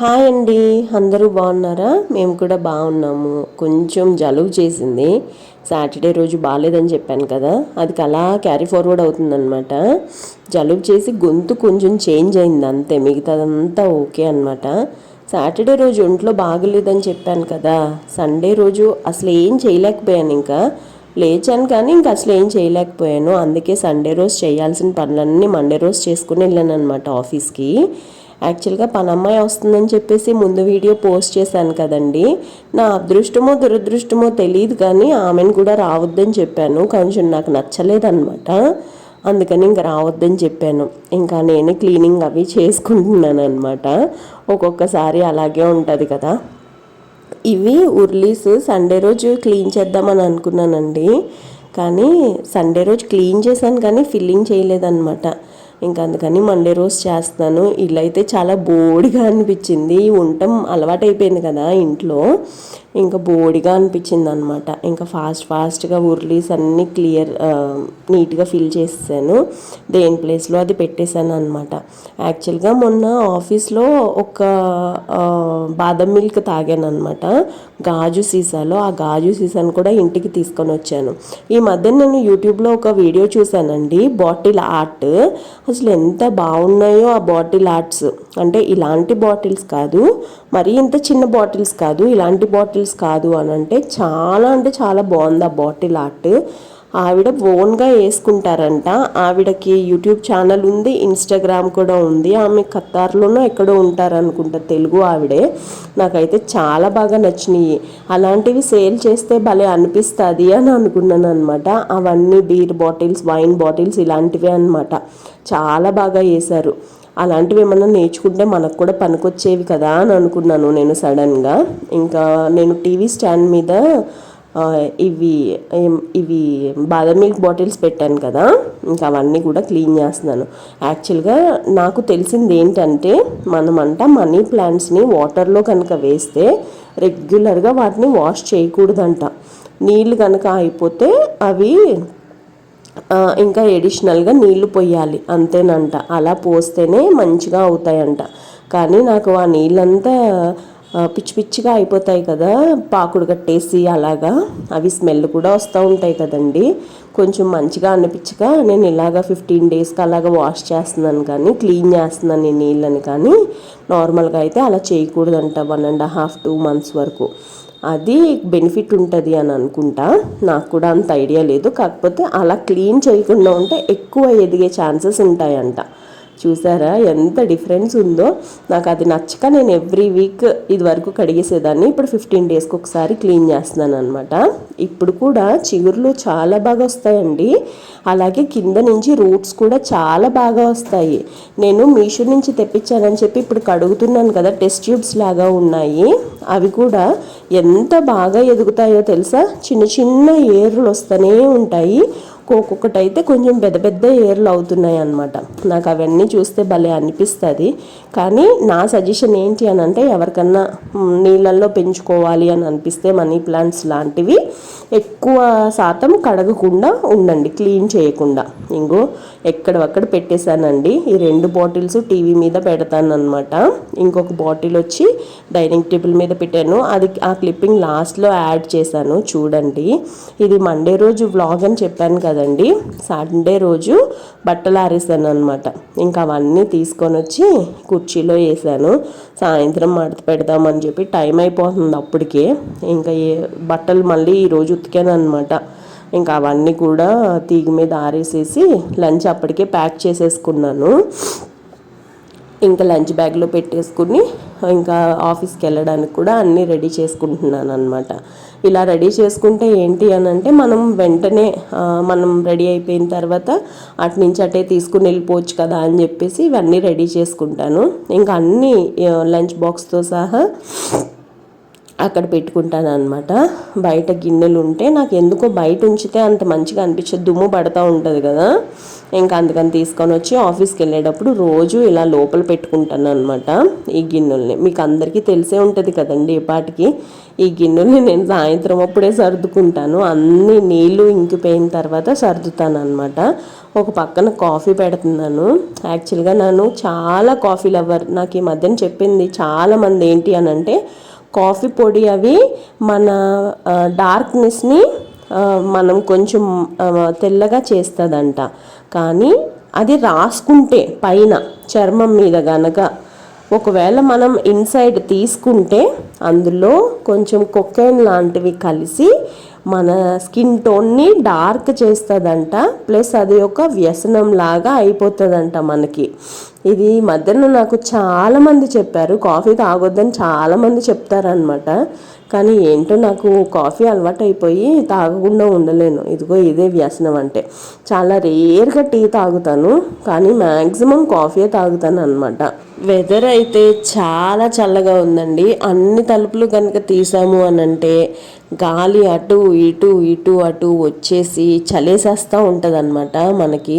Hi అండి. అందరూ బాగున్నారా? మేము కూడా బాగున్నాము. కొంచెం జలుబు చేసింది. సాటర్డే రోజు బాగాలేదని చెప్పాను కదా. అది అలా క్యారీ ఫార్వర్డ్ అవుతుందన్నమాట. జలుబు చేసి గొంతు కొంచెం చేంజ్ అయింది అంతే. మిగతాదంతా ఓకే అనమాట సాటర్డే రోజు ఒంట్లో బాగలేదని చెప్పాను కదా. సండే రోజు అసలు ఏం చేయలేకపోయాను ఇంకా. లేచాను కానీ ఇంకా అసలు ఏం చేయలేకపోయాను. అందుకే సండే రోజు చేయాల్సిన పనులన్నీ మండే రోజు చేసుకుని వెళ్ళాను అనమాట ఆఫీస్కి. యాక్చువల్గా పనమ్మాయి వస్తుందని చెప్పేసి ముందు వీడియో పోస్ట్ చేశాను కదండి. నా అదృష్టమో దురదృష్టమో తెలియదు కానీ ఆమెను కూడా రావద్దని చెప్పాను. కొంచెం నాకు నచ్చలేదన్నమాట. అందుకని ఇంకా రావద్దని చెప్పాను. ఇంకా నేనే క్లీనింగ్ అవి చేసుకుంటున్నాను అనమాట ఒక్కొక్కసారి అలాగే ఉంటుంది కదా. ఇవి ఉర్లీస్ సండే రోజు క్లీన్ చేద్దామని అనుకున్నానండి. కానీ సండే రోజు క్లీన్ చేశాను కానీ ఫిల్లింగ్ చేయలేదన్నమాట. ఇంకా అందుకని మండే రోజు చేస్తాను ఇల్లు అయితే చాలా బోడిగా అనిపించింది. ఉండటం అలవాటైపోయింది కదా ఇంట్లో. ఇంకా బోడిగా అనిపించింది అనమాట ఇంకా ఫాస్ట్ ఫాస్ట్గా ఉర్లీస్ అన్నీ క్లియర్ నీట్గా ఫిల్ చేసేసాను. దేని ప్లేస్లో అది పెట్టేశాను అనమాట యాక్చువల్గా మొన్న ఆఫీస్లో ఒక బాదం మిల్క్ తాగాను అనమాట గాజు సీసాలో. ఆ గాజు సీసాను కూడా ఇంటికి తీసుకొని వచ్చాను. ఈ మధ్య నేను యూట్యూబ్లో ఒక వీడియో చూశానండి. Bottle art. అసలు ఎంత బాగున్నాయో ఆ బాటిల్ ఆర్ట్స్. అంటే ఇలాంటి బాటిల్స్ కాదు. మరీ ఇంత చిన్న బాటిల్స్ కాదు. ఇలాంటి బాటిల్స్ కాదు అని అంటే చాలా అంటే చాలా బాగుంది ఆ బాటిల్ ఆర్ట్. ఆవిడ ఓన్గా వేసుకుంటారంట. ఆవిడకి యూట్యూబ్ ఛానల్ ఉంది ఇన్స్టాగ్రామ్ కూడా ఉంది. ఆమె ఖత్తార్లోనూ ఎక్కడో ఉంటారనుకుంటా తెలుగు ఆవిడే. నాకైతే చాలా బాగా నచ్చినాయి. అలాంటివి సేల్ చేస్తే భలే అనిపిస్తుంది అని అనుకున్నాను అనమాట అవన్నీ బీర్ బాటిల్స్ వైన్ బాటిల్స్ ఇలాంటివే అనమాట చాలా బాగా వేశారు. అలాంటివి ఏమన్నా నేర్చుకుంటే మనకు కూడా పనికొచ్చేవి కదా అని అనుకున్నాను నేను సడన్గా. ఇంకా నేను టీవీ స్టాండ్ మీద ఇవి ఇవి బాదం మిల్క్ బాటిల్స్ పెట్టాను కదా. ఇంకా అవన్నీ కూడా క్లీన్ చేస్తున్నాను. యాక్చువల్గా నాకు తెలిసింది ఏంటంటే మనమంట మనీ ప్లాంట్స్ని వాటర్లో కనుక వేస్తే రెగ్యులర్గా వాటిని వాష్ చేయకూడదంట. నీళ్ళు కనుక అయిపోతే అవి ఇంకా ఎడిషనల్గా నీళ్ళు పోయాలి అంతేనంట. అలా పోస్తేనే మంచిగా అవుతాయంట. కానీ నాకు ఆ నీళ్ళంతా పిచ్చి పిచ్చిగా అయిపోతాయి కదా. పాకుడు కట్టేసి అలాగా అవి స్మెల్ కూడా వస్తూ ఉంటాయి కదండి. కొంచెం మంచిగా అనిపించగా నేను ఇలాగ ఫిఫ్టీన్ డేస్కి అలాగ వాష్ చేస్తున్నాను కానీ క్లీన్ చేస్తున్నాను ఈ నీళ్ళని కానీ నార్మల్గా అయితే అలా చేయకూడదంట. One and half two months వరకు. అది బెనిఫిట్ ఉంటుంది అని అనుకుంటా. నాకు కూడా అంత ఐడియా లేదు. కాకపోతే అలా క్లీన్ చేయకుండా ఉంటే ఎక్కువ ఎదిగే ఛాన్సెస్ ఉంటాయంట. చూసారా? ఎంత డిఫరెన్స్ ఉందో. నాకు అది నచ్చక నేను ఎవ్రీ వీక్ ఇది వరకు కడిగేసేదాన్ని. ఇప్పుడు ఫిఫ్టీన్ డేస్కి ఒకసారి క్లీన్ చేస్తున్నాను అనమాట ఇప్పుడు కూడా చిగురులు చాలా బాగా వస్తాయండి. అలాగే కింద నుంచి రూట్స్ కూడా చాలా బాగా వస్తాయి. నేను మీషో నుంచి తెప్పించానని చెప్పి ఇప్పుడు కడుగుతున్నాను కదా టెస్ట్ ట్యూబ్స్ లాగా ఉన్నాయి. అవి కూడా ఎంత బాగా ఎదుగుతాయో తెలుసా? చిన్న చిన్న ఏర్లు వస్తూనే ఉంటాయి. ఒక్కొక్కటి అయితే కొంచెం పెద్ద పెద్ద ఏర్లు అవుతున్నాయి అనమాట నాకు అవన్నీ చూస్తే భలే అనిపిస్తుంది. కానీ నా సజెషన్ ఏంటి అని అంటే ఎవరికన్నా నీళ్ళల్లో పెంచుకోవాలి అని అనిపిస్తే మనీ ప్లాంట్స్ లాంటివి ఎక్కువ శాతం కడగకుండా ఉండండి క్లీన్ చేయకుండా. ఇంకో ఎక్కడవక్కడ పెట్టేశానండి. ఈ రెండు బాటిల్స్ టీవీ మీద పెడతాను అనమాట ఇంకొక బాటిల్ వచ్చి డైనింగ్ టేబుల్ మీద పెట్టాను. అది ఆ క్లిప్పింగ్ లాస్ట్లో యాడ్ చేశాను. చూడండి. ఇది మండే రోజు వ్లాగ్ అని చెప్పాను కదా. కదండి? సండే రోజు బట్టలు ఆరేసాను అనమాట ఇంకా అవన్నీ తీసుకొని వచ్చి కుర్చీలో వేసాను సాయంత్రం మడత పెడదామని చెప్పి టైం అయిపోతుంది అప్పటికే. ఇంకా ఏ బట్టలు మళ్ళీ ఈరోజు ఉతికాను అనమాట ఇంకా అవన్నీ కూడా తీగ మీద ఆరేసేసి లంచ్ అప్పటికే ప్యాక్ చేసేసుకున్నాను. ఇంకా లంచ్ బ్యాగ్లో పెట్టేసుకుని ఇంకా ఆఫీస్కి వెళ్ళడానికి కూడా అన్నీ రెడీ చేసుకుంటున్నాను అనమాట ఇలా రెడీ చేసుకుంటే ఏంటి అని అంటే మనం వెంటనే మనం రెడీ అయిపోయిన తర్వాత అటు నుంచి అటే తీసుకుని వెళ్ళిపోవచ్చు కదా అని చెప్పేసి ఇవన్నీ రెడీ చేసుకుంటాను. ఇంకా అన్నీ లంచ్ బాక్స్తో సహా అక్కడ పెట్టుకుంటాను అనమాట బయట గిన్నెలు ఉంటే నాకు ఎందుకో బయట ఉంచితే అంత మంచిగా అనిపించదు. దుమ్ము పడతా ఉంటుంది కదా. ఇంకా అందుకని తీసుకొని వచ్చి ఆఫీస్కి వెళ్ళేటప్పుడు రోజు ఇలా లోపల పెట్టుకుంటాను అనమాట ఈ గిన్నెల్ని. మీకు అందరికీ తెలిసే ఉంటుంది కదండి ఈ పాటికి. ఈ గిన్నెల్ని నేను సాయంత్రం అప్పుడే సర్దుకుంటాను. అన్ని నీళ్ళు ఇంకిపోయిన తర్వాత సర్దుతాను అనమాట ఒక పక్కన కాఫీ పెడుతున్నాను. యాక్చువల్గా నేను చాలా కాఫీ లవర్ నాకు ఈ మధ్యన చెప్పింది చాలామంది ఏంటి అని అంటే కాఫీ పొడి అవి మన డార్క్నెస్ని మనం కొంచెం తెల్లగా చేస్తుందంట. కానీ అది రాసుకుంటే పైన చర్మం మీద గనక ఒకవేళ మనం ఇన్సైడ్ తీసుకుంటే అందులో కొంచెం కొకైన్ లాంటివి కలిసి మన స్కిన్ టోన్ని డార్క్ చేస్తుందంట ప్లస్ అది ఒక వ్యసనం లాగా అయిపోతుందంట మనకి. ఇది మధ్యన నాకు చాలామంది చెప్పారు కాఫీ తాగొద్దని చాలామంది చెప్తారనమాట కానీ ఏంటో నాకు కాఫీ అలవాటు అయిపోయి తాగకుండా ఉండలేను. ఇదిగో ఇదే వ్యసనం అంటే. చాలా రేర్గా టీ తాగుతాను కానీ మ్యాక్సిమం కాఫీయే తాగుతాను అనమాట వెదర్ అయితే చాలా చల్లగా ఉందండి. అన్ని తలుపులు కనుక తీసాము అని అంటే గాలి అటు ఇటు ఇటు అటు వచ్చేసి చలేసేస్తూ ఉంటుంది మనకి.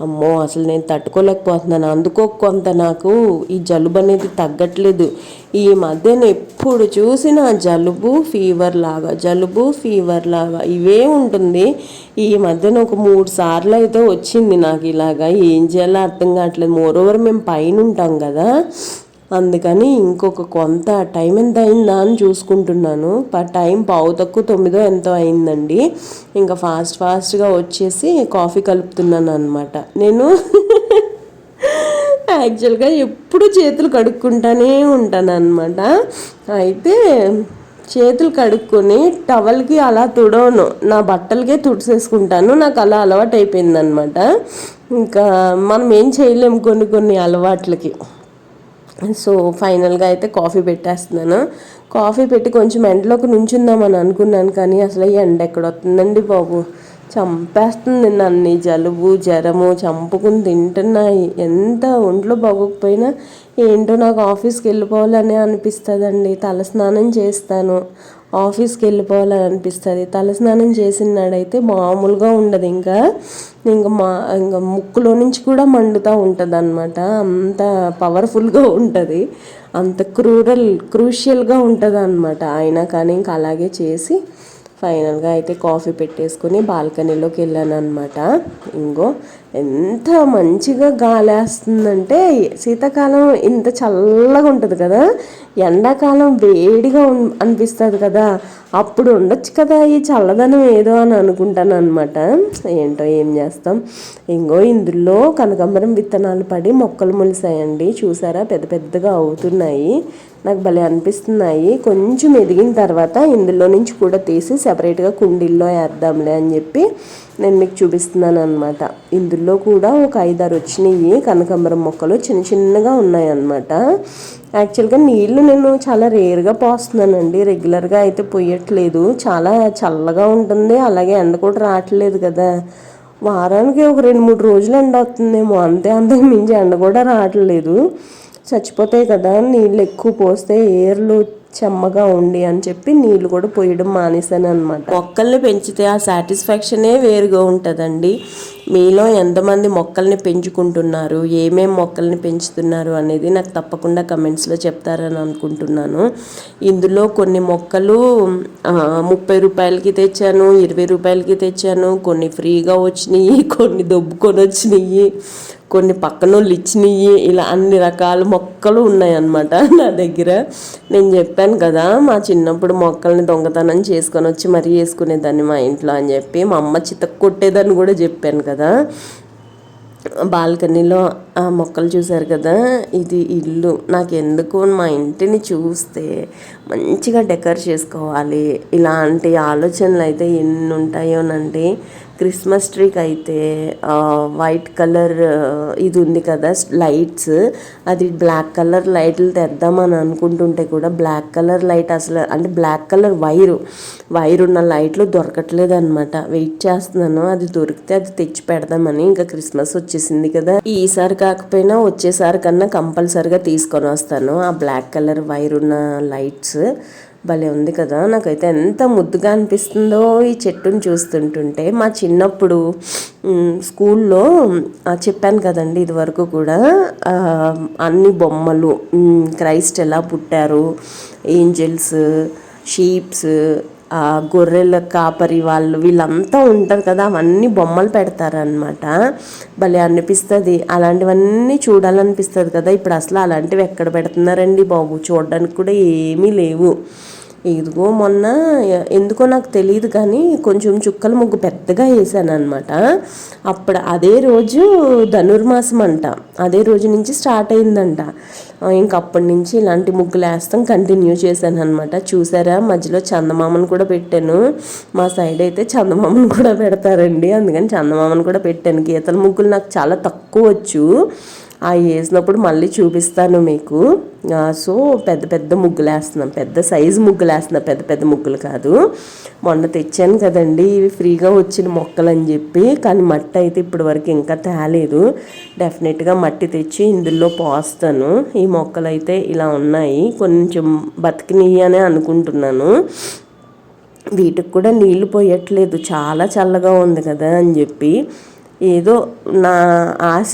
అమ్మో అసలు నేను తట్టుకోలేకపోతున్నాను. అందుకో కొంత నాకు ఈ జలుబు అనేది తగ్గట్లేదు. ఈ మధ్యన ఎప్పుడు చూసినా జలుబు ఫీవర్ లాగా జలుబు ఫీవర్ లాగా ఇవే ఉంటుంది. ఈ మధ్యన ఒక మూడు సార్లు అయితే వచ్చింది నాకు ఇలాగా. ఏం చేయాలో అర్థం కావట్లేదు. మోరోవర్ మేము పైన ఉంటాం కదా. అందుకని ఇంకొక కొంత టైం ఎంత అయిందా అని చూసుకుంటున్నాను. టైం పావు తక్కువ తొమ్మిదో ఎంతో అయిందండి. ఇంకా ఫాస్ట్ ఫాస్ట్గా వచ్చేసి కాఫీ కలుపుతున్నాను అనమాట నేను యాక్చువల్గా ఎప్పుడు చేతులు కడుక్కుంటానే ఉంటాను అనమాట అయితే చేతులు కడుక్కొని టవల్కి అలా తుడవను. నా బట్టలకే తుడిసేసుకుంటాను. నాకు అలా అలవాటు అయిపోయింది ఇంకా మనం ఏం చేయలేము కొన్ని కొన్ని అలవాట్లకి. సో ఫైనల్గా అయితే కాఫీ పెట్టేస్తున్నాను. కాఫీ పెట్టి కొంచెం ఎండలోకి నుంచుందామని అనుకున్నాను కానీ అసలు ఎండ ఎక్కడ వస్తుందండి బాబు? చంపేస్తుంది నన్ను జలుబు జ్వరము చంపుకుని తింటున్నాయి ఎంత ఒంట్లో బాగోకపోయినా ఏంటో నాకు ఆఫీస్కి వెళ్ళిపోవాలని అనిపిస్తుందండి. తలస్నానం చేస్తాను. ఆఫీస్కి వెళ్ళిపోవాలని అనిపిస్తుంది. తలస్నానం చేసిన నాడైతే మామూలుగా ఉండదు. ఇంకా ఇంకా మా ఇంకా ముక్కులో నుంచి కూడా మండుతూ ఉంటుంది అనమాట అంత పవర్ఫుల్గా ఉంటుంది. అంత క్రూరల్ క్రూషియల్గా ఉంటుంది అనమాట అయినా కానీ ఇంకా అలాగే చేసి ఫైనల్గా అయితే కాఫీ పెట్టేసుకుని బాల్కనీలోకి వెళ్ళాను అనమాట ఇంకో ఎంత మంచిగా గాలి వేస్తుందంటే శీతాకాలం ఇంత చల్లగా ఉంటుంది కదా ఎండాకాలం వేడిగా అనిపిస్తుంది కదా అప్పుడు ఉండొచ్చు కదా ఈ చల్లదనం ఏదో అని అనుకుంటాను అనమాట ఏంటో ఏం చేస్తాం? ఇంకో ఇందులో కనకాంబరం విత్తనాలు పడి మొక్కలు మొలిసాయండి. చూసారా? పెద్ద పెద్దగా అవుతున్నాయి. నాకు భలే అనిపిస్తున్నాయి. కొంచెం ఎదిగిన తర్వాత ఇందులో నుంచి కూడా తీసి సెపరేట్గా కుండీల్లో వేద్దాంలే అని చెప్పి నేను మీకు చూపిస్తున్నాను అనమాట ఇందులో కూడా ఒక ఐదారు వచ్చినాయి. కనకాంబరం మొక్కలు చిన్న చిన్నగా ఉన్నాయి అన్నమాట యాక్చువల్గా నీళ్ళు నేను చాలా రేర్గా పోస్తున్నానండి. రెగ్యులర్గా అయితే పోయట్లేదు. చాలా చల్లగా ఉంటుంది. అలాగే ఎండ కూడా రావట్లేదు కదా. వారానికి ఒక రెండు మూడు రోజులు ఎండ వస్తుందేమో. అంతే అంతకు మించి ఎండ కూడా రావట్లేదు. చచ్చిపోతాయి కదా. నీళ్ళు ఎక్కువ పోస్తే ఏర్లు చెమ్మగా ఉండి అని చెప్పి నీళ్ళు కూడా పోయడం మానేశాను అనమాట మొక్కల్ని పెంచితే ఆ సాటిస్ఫాక్షనే వేరుగా ఉంటుందండి. మీలో ఎంతమంది మొక్కల్ని పెంచుకుంటున్నారు ఏమేం మొక్కల్ని పెంచుతున్నారు అనేది నాకు తప్పకుండా కమెంట్స్లో చెప్తారని అనుకుంటున్నాను. ఇందులో కొన్ని మొక్కలు ముప్పై రూపాయలకి తెచ్చాను ఇరవై రూపాయలకి తెచ్చాను కొన్ని ఫ్రీగా వచ్చినాయి కొన్ని దొబ్బుకొని వచ్చినాయి కొన్ని పక్కనోళ్ళు ఇచ్చినవి ఇలా అన్ని రకాల మొక్కలు ఉన్నాయన్నమాట నా దగ్గర. నేను చెప్పాను కదా మా చిన్నప్పుడు మొక్కల్ని దొంగతనం చేసుకొని వచ్చి మరీ వేసుకునేదాన్ని మా ఇంట్లో అని చెప్పి మా అమ్మ చితక్ కొట్టేదని కూడా చెప్పాను కదా. బాల్కనీలో ఆ మొక్కలు చూశారు కదా ఇది ఇల్లు. నాకు ఎందుకు మా ఇంటిని చూస్తే మంచిగా డెకర్ చేసుకోవాలి? ఇలాంటి ఆలోచనలు అయితే ఎన్ని ఉంటాయోనండి. క్రిస్మస్ ట్రీకి అయితే వైట్ కలర్ ఇది ఉంది కదా లైట్స్. అది బ్లాక్ కలర్ లైట్లు తెద్దామని అనుకుంటుంటే కూడా బ్లాక్ కలర్ లైట్ అసలు అంటే బ్లాక్ కలర్ వైరు. వైర్ ఉన్న లైట్లు దొరకట్లేదు అనమాట వెయిట్ చేస్తున్నాను అది దొరికితే అది తెచ్చి పెడదామని ఇంకా క్రిస్మస్ వచ్చేసింది కదా. ఈసారి కాకపోయినా వచ్చేసారి కన్నా కంపల్సరిగా తీసుకొని వస్తాను ఆ బ్లాక్ కలర్ వైర్ ఉన్న లైట్స్. భలే ఉంది కదా. నాకైతే ఎంత ముద్దుగా అనిపిస్తుందో ఈ చెట్టుని చూస్తుంటుంటే. మా చిన్నప్పుడు స్కూల్లో చెప్పాను కదండి ఇదివరకు కూడా అన్ని బొమ్మలు క్రైస్ట్ ఎలా పుట్టారు ఏంజల్స్ షీప్స్ గొర్రెల కాపరి వాళ్ళు వీళ్ళంతా ఉంటారు కదా అవన్నీ బొమ్మలు పెడతారనమాట భలే అనిపిస్తుంది. అలాంటివన్నీ చూడాలనిపిస్తుంది కదా. ఇప్పుడు అసలు అలాంటివి ఎక్కడ పెడుతున్నారండి బాబు? చూడడానికి కూడా ఏమీ లేవు. ఇదిగో మొన్న ఎందుకో నాకు తెలియదు కానీ కొంచెం చుక్కల ముగ్గు పెద్దగా వేసాను అనమాట అప్పుడు అదే రోజు ధనుర్మాసం అంట. అదే రోజు నుంచి స్టార్ట్ అయిందంట. ఇంకా అప్పటి నుంచి ఇలాంటి ముగ్గులు వేస్తాం కంటిన్యూ చేశాను అనమాట చూసారా? మధ్యలో చందమామను కూడా పెట్టాను. మా సైడ్ అయితే చందమామను కూడా పెడతారండి. అందుకని చందమామను కూడా పెట్టాను. గీతల ముగ్గులు నాకు చాలా తక్కువ వచ్చు. ఆ వేసినప్పుడు మళ్ళీ చూపిస్తాను మీకు. సో పెద్ద పెద్ద ముగ్గులు వేస్తున్నాం పెద్ద సైజు ముగ్గులు వేస్తున్నాం పెద్ద పెద్ద ముగ్గులు కాదు. మొన్న తెచ్చాను కదండి. ఇవి ఫ్రీగా వచ్చిన మొక్కలు అని చెప్పి. కానీ మట్టి అయితే ఇప్పటి వరకు ఇంకా తేలేదు. డెఫినెట్గా మట్టి తెచ్చి ఇందులో పోస్తాను. ఈ మొక్కలు అయితే ఇలా ఉన్నాయి. కొంచెం బతికినవి అనే అనుకుంటున్నాను. వీటికి కూడా నీళ్ళు పోయట్లేదు. చాలా చల్లగా ఉంది కదా అని చెప్పి. ఏదో నా ఆశ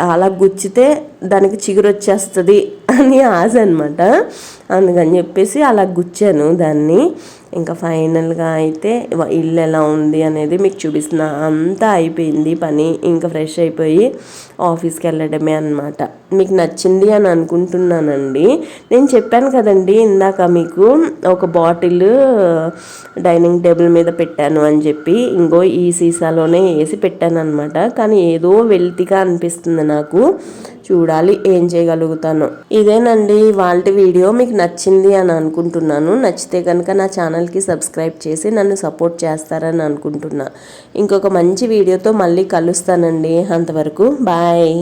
అలా గుచ్చితే దానికి చిగురు వచ్చేస్తుంది అని ఆశ అనమాట అందుకని చెప్పేసి అలా గుచ్చాను దాన్ని. ఇంకా ఫైనల్గా అయితే ఇల్లు ఎలా ఉంది అనేది మీకు చూపిస్తున్నా. అంతా అయిపోయింది పని. ఇంకా ఫ్రెష్ అయిపోయి ఆఫీస్కి వెళ్ళడమే అనమాట మీకు నచ్చింది అని అనుకుంటున్నానండి. నేను చెప్పాను కదండి ఇందాక మీకు ఒక బాటిల్ డైనింగ్ టేబుల్ మీద పెట్టాను అని చెప్పి ఇంకో ఈ సీసాలోనే వేసి పెట్టాను అనమాట కానీ ఏదో వెల్తిగా అనిపిస్తుంది నాకు. చూడాలి ఏం చేయగలుగుతాను. ఇదేనండి వాళ్ళ వీడియో. మీకు నచ్చింది అని అనుకుంటున్నాను. నచ్చితే కనుక నా ఛానల్కి సబ్స్క్రైబ్ చేసి నన్ను సపోర్ట్ చేస్తారని అనుకుంటున్నా. ఇంకొక మంచి వీడియోతో మళ్ళీ కలుస్తానండి. అంతవరకు బాయ్.